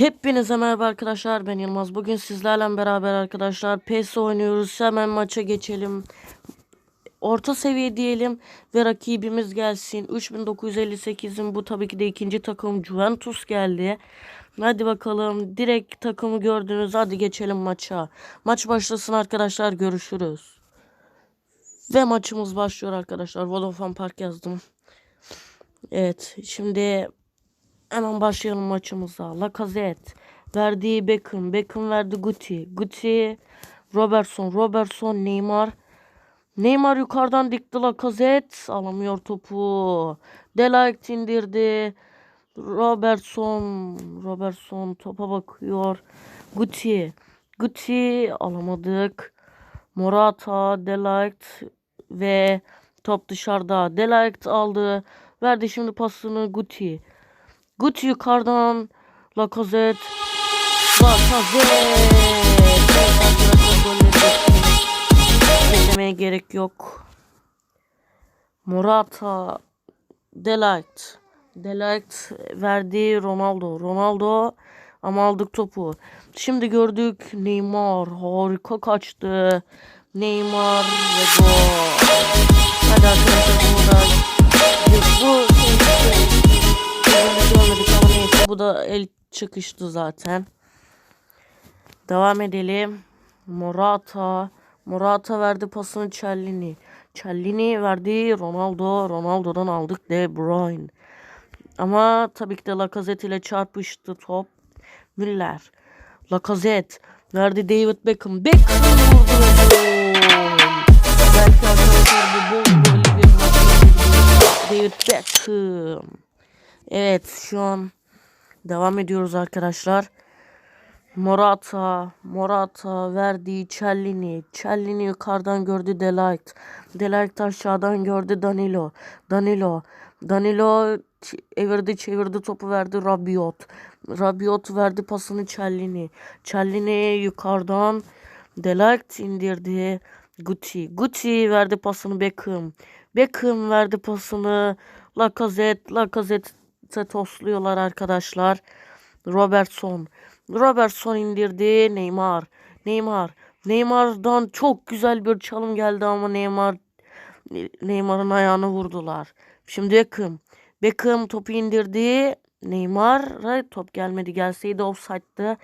Hepinize merhaba arkadaşlar ben Yılmaz. Bugün sizlerle beraber arkadaşlar PES oynuyoruz. Hemen maça geçelim. Orta seviye diyelim ve rakibimiz gelsin. 3958'in bu tabii ki de ikinci takım Juventus geldi. Hadi bakalım direkt takımı gördünüz. Hadi geçelim maça. Maç başlasın arkadaşlar görüşürüz. Ve maçımız başlıyor arkadaşlar. Vodafone Park yazdım. Evet şimdi Hemen başlayalım maçımıza. Lacazette verdiği Beckham. Beckham verdi Guti. Guti Robertson. Robertson Neymar. Neymar yukarıdan dikti Lacazette. Alamıyor topu. Delight indirdi. Robertson. Robertson topa bakıyor. Guti. Guti alamadık. Morata, Delight ve top dışarıda. Delight aldı. Verdi şimdi pasını Guti. Guti yukarıdan Lacazette Lacazette. Beklemeye gerek yok. Morata Delight. Delight verdi Ronaldo. Ronaldo ama aldık topu. Şimdi gördük Neymar. Harika kaçtı. Neymar ve gol. Hadi arkadaşlar bunu da bu görmedik ama neyse bu da el çıkıştı zaten. Devam edelim. Morata. Morata verdi pasını Cellini. Cellini verdi Ronaldo. Ronaldo'dan aldık De Bruyne. Ama tabii ki de Lacazette ile çarpıştı top. Müller. Lacazette verdi David Beckham. Beckham vurdu. Belki arkadaşlar bu bol bir. David Beckham. Evet şu an devam ediyoruz arkadaşlar. Morata, Morata verdi Cellini. Cellini yukarıdan gördü Delight. Delight aşağıdan gördü Danilo. Danilo. Danilo evirdi çevirdi topu verdi Rabiot. Rabiot verdi pasını Cellini. Cellini yukarıdan Delight indirdi. Guti. Guti verdi pasını Beckham. Beckham verdi pasını Lacazette. Lacazette tosluyorlar arkadaşlar. Robertson. Robertson indirdi. Neymar. Neymar. Neymar'dan çok güzel bir çalım geldi ama Neymar Neymar'ın ayağını vurdular. Şimdi Beckham. Beckham topu indirdi. Neymar top gelmedi. Gelseydi offside'dı.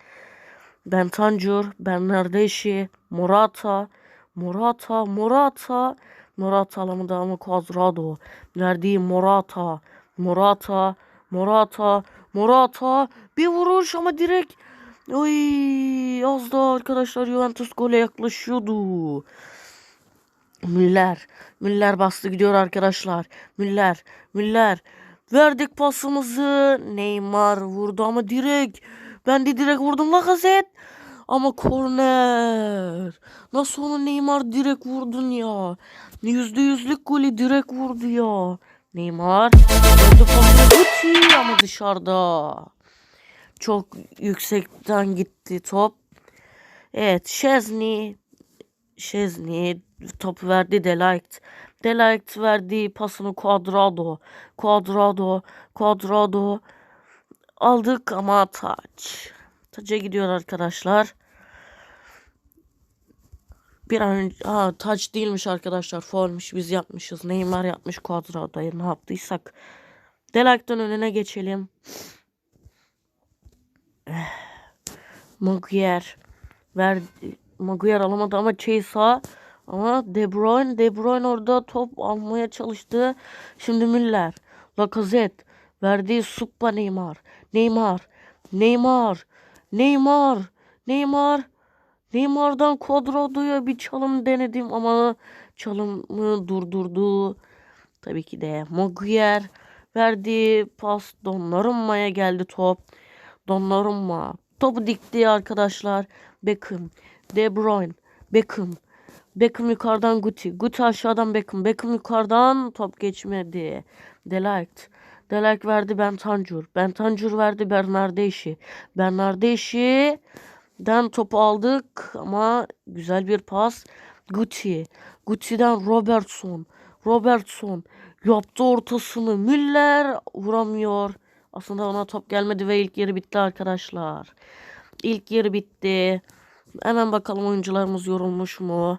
Bentancur, Bernardeschi, Morata, Morata, Morata, Morata alamadı ama Quadrado. Verdiği Morata, Morata, Morata, Morata bir vuruş ama direkt Oy az daha arkadaşlar Juventus gole yaklaşıyordu. Müller. Müller bastı gidiyor arkadaşlar. Müller. Müller. Verdik pasımızı. Neymar vurdu ama direkt. Ben de direkt vurdum Lacazette. Ama korner. Nasıl onu Neymar direkt vurdun ya. Yüzde yüzlük golü direkt vurdu ya. Neymar. Guti ama dışarıda. Çok yüksekten gitti top. Evet Şezni. Şezni topu verdi Delight. Delight verdi pasını Quadrado. Quadrado. Quadrado. Aldık ama taç. Taça gidiyor arkadaşlar. Bir an önce ha, taç değilmiş arkadaşlar. Foulmuş biz yapmışız. Neymar yapmış Quadrado'ya ne yaptıysak. Delight'tan önüne geçelim. Maguire ver Maguire alamadı ama Chase ama De Bruyne De Bruyne orada top almaya çalıştı. Şimdi Müller Lacazette verdiği Suppa Neymar Neymar Neymar Neymar Neymar Neymar'dan Cuadrado'ya bir çalım denedim ama çalımı durdurdu. Tabii ki de Maguire verdiği pas Donnarumma'ya geldi top. Donnarumma topu dikti arkadaşlar. Beckham, De Bruyne, Beckham. Beckham yukarıdan Guti. Guti aşağıdan Beckham. Beckham yukarıdan top geçmedi. Delight. Delight verdi Bentancur. Bentancur verdi Bernardeschi. Bernardeschi Den topu aldık ama güzel bir pas. Guti. Guti'den Robertson. Robertson yaptı ortasını. Müller vuramıyor. Aslında ona top gelmedi ve ilk yarı bitti arkadaşlar. İlk yarı bitti. Hemen bakalım oyuncularımız yorulmuş mu?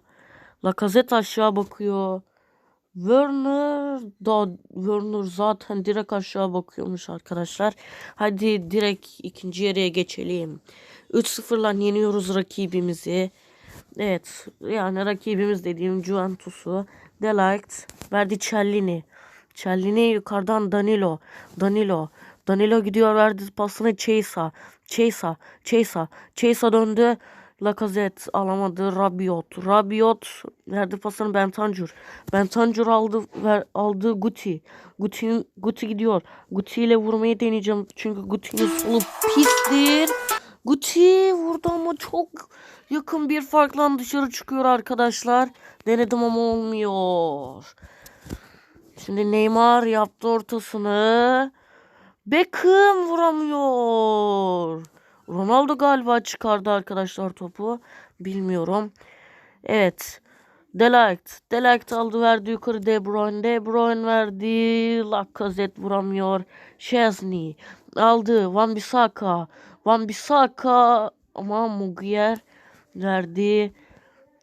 Lacazette aşağı bakıyor. Werner da Werner zaten direkt aşağı bakıyormuş arkadaşlar. Hadi direkt ikinci yarıya geçelim. 3-0'la yeniyoruz rakibimizi. Evet yani rakibimiz dediğim Juventus'u. Delight verdi Cellini. Cellini yukarıdan Danilo. Danilo. Danilo gidiyor verdi pasını Chesa. Chesa. Chesa. Chesa döndü. Lacazette alamadı. Rabiot. Rabiot verdi pasını Bentancur. Bentancur aldı ver, aldı Guti. Guti Guti gidiyor. Guti ile vurmayı deneyeceğim. Çünkü Guti'nin solu pistir. Guti vurdu ama çok yakın bir farkla dışarı çıkıyor arkadaşlar. Denedim ama olmuyor. Şimdi Neymar yaptı ortasını. Beckham vuramıyor. Ronaldo galiba çıkardı arkadaşlar topu. Bilmiyorum. Evet. Delight. Delight aldı verdi yukarı De Bruyne. De Bruyne verdi. Lacazette vuramıyor. Chesney aldı. Van Bissaka. Van Bissaka ama Mugier verdi.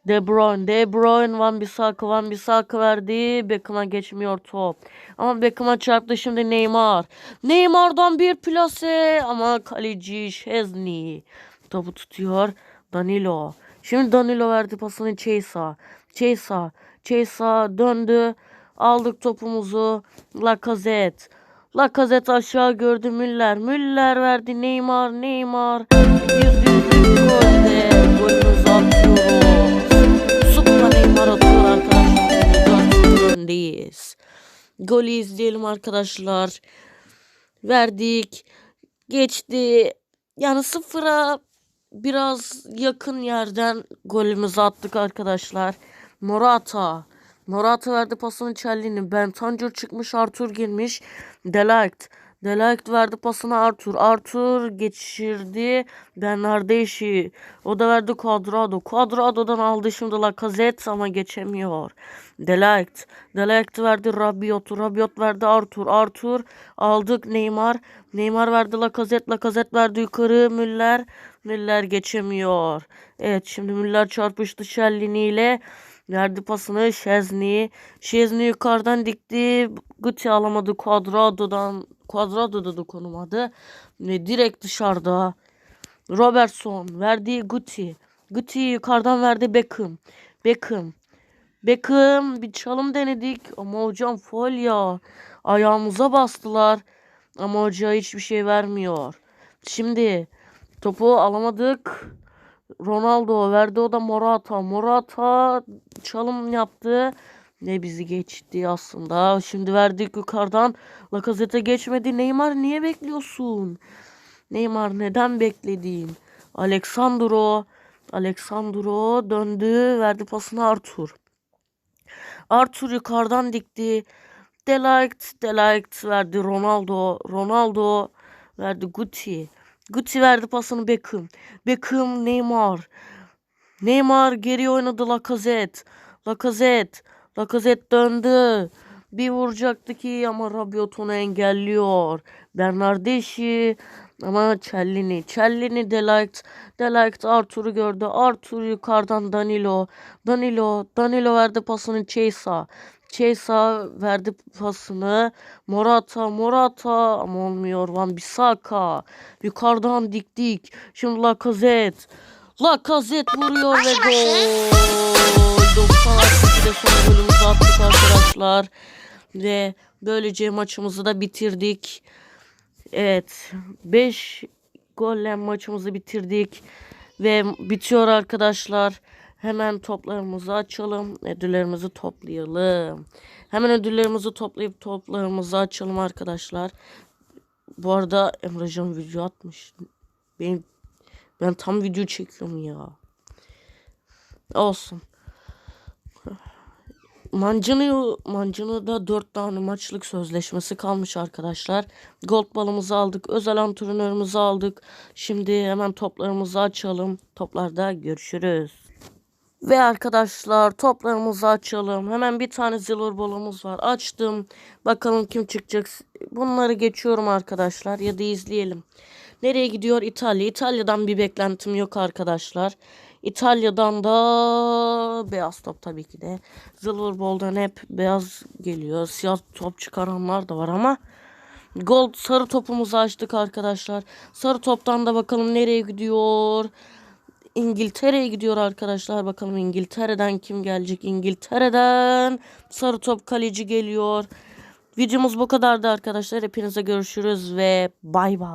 De Bruyne, De Bruyne, Van Bissaka, Van Bissaka verdi. Beckham'a geçmiyor top. Ama Beckham'a çarptı şimdi Neymar. Neymar'dan bir plase ama kaleci Şezni. Topu tutuyor Danilo. Şimdi Danilo verdi pasını Chesa. Chesa, Chesa döndü. Aldık topumuzu. Lacazette. Lacazette aşağı gördü Müller. Müller verdi Neymar. Neymar. Bir düdük golde. Golümüzü atıyoruz. Golü izleyelim arkadaşlar. Verdik. Geçti. Yani sıfıra biraz yakın yerden golümüzü attık arkadaşlar. Morata. Morata verdi pasını Cellini. Bentancur çıkmış. Arthur girmiş. Delight. Delight verdi pasını Arthur. Arthur geçirdi. Bernardeschi. O da verdi Cuadrado. Cuadrado'dan aldı şimdi Lacazette ama geçemiyor. Delight. Delight verdi Rabiot. Rabiot verdi Arthur. Arthur aldık Neymar. Neymar verdi Lacazette. Lacazette verdi yukarı Müller. Müller geçemiyor. Evet şimdi Müller çarpıştı Cellini ile. Verdi pasını Şezni. Şezni yukarıdan dikti. Guti alamadı Cuadrado'dan. Cuadrado'da da konulmadı. Ve direkt dışarıda. Robertson verdi Guti. Guti yukarıdan verdi Beckham. Beckham. Beckham bir çalım denedik ama hocam foul ya. Ayağımıza bastılar. Ama hoca hiçbir şey vermiyor. Şimdi topu alamadık. Ronaldo verdi o da Morata. Morata çalım yaptı. Ne bizi geçti aslında. Şimdi verdik yukarıdan. Lacazette geçmedi. Neymar niye bekliyorsun? Neymar neden bekledin? Alexandro. Alexandro döndü. Verdi pasını Arthur. Arthur yukarıdan dikti. Delight. Delight verdi Ronaldo. Ronaldo verdi Guti. Guti verdi pasını Beckham. Beckham Neymar. Neymar geri oynadı Lacazette. Lacazette. Lacazette döndü. Bir vuracaktı ki ama Rabiot onu engelliyor. Bernardeschi ama Cellini. Cellini Delight. Delight Arthur'u gördü. Arthur yukarıdan Danilo. Danilo. Danilo verdi pasını Chesa. Chesa verdi pasını. Morata. Morata ama olmuyor. Van Bissaka. Yukarıdan diktik. Şimdi Lacazette. Lacazette vuruyor ve gol. 96'da son golümüzü attık arkadaşlar. Ve böylece maçımızı da bitirdik. Evet. 5 golle maçımızı bitirdik. Ve bitiyor arkadaşlar. Hemen toplarımızı açalım. Ödüllerimizi toplayalım. Hemen ödüllerimizi toplayıp toplarımızı açalım arkadaşlar. Bu arada Emrecan video atmış. Benim ben tam video çekiyorum ya. Olsun. Mancını Mancını'da 4 tane maçlık sözleşmesi kalmış arkadaşlar. Gold balımızı aldık. Özel antrenörümüzü aldık. Şimdi hemen toplarımızı açalım. Toplarda görüşürüz. Ve arkadaşlar toplarımızı açalım. Hemen bir tane silver ball'umuz var. Açtım. Bakalım kim çıkacak. Bunları geçiyorum arkadaşlar ya da izleyelim. Nereye gidiyor? İtalya. İtalya'dan bir beklentim yok arkadaşlar. İtalya'dan da beyaz top tabii ki de. Silver Ball'dan hep beyaz geliyor. Siyah top çıkaranlar da var ama Gold sarı topumuzu açtık arkadaşlar. Sarı toptan da bakalım nereye gidiyor. İngiltere'ye gidiyor arkadaşlar. Bakalım İngiltere'den kim gelecek? İngiltere'den sarı top kaleci geliyor. Videomuz bu kadardı arkadaşlar. Hepinize görüşürüz ve bay bay.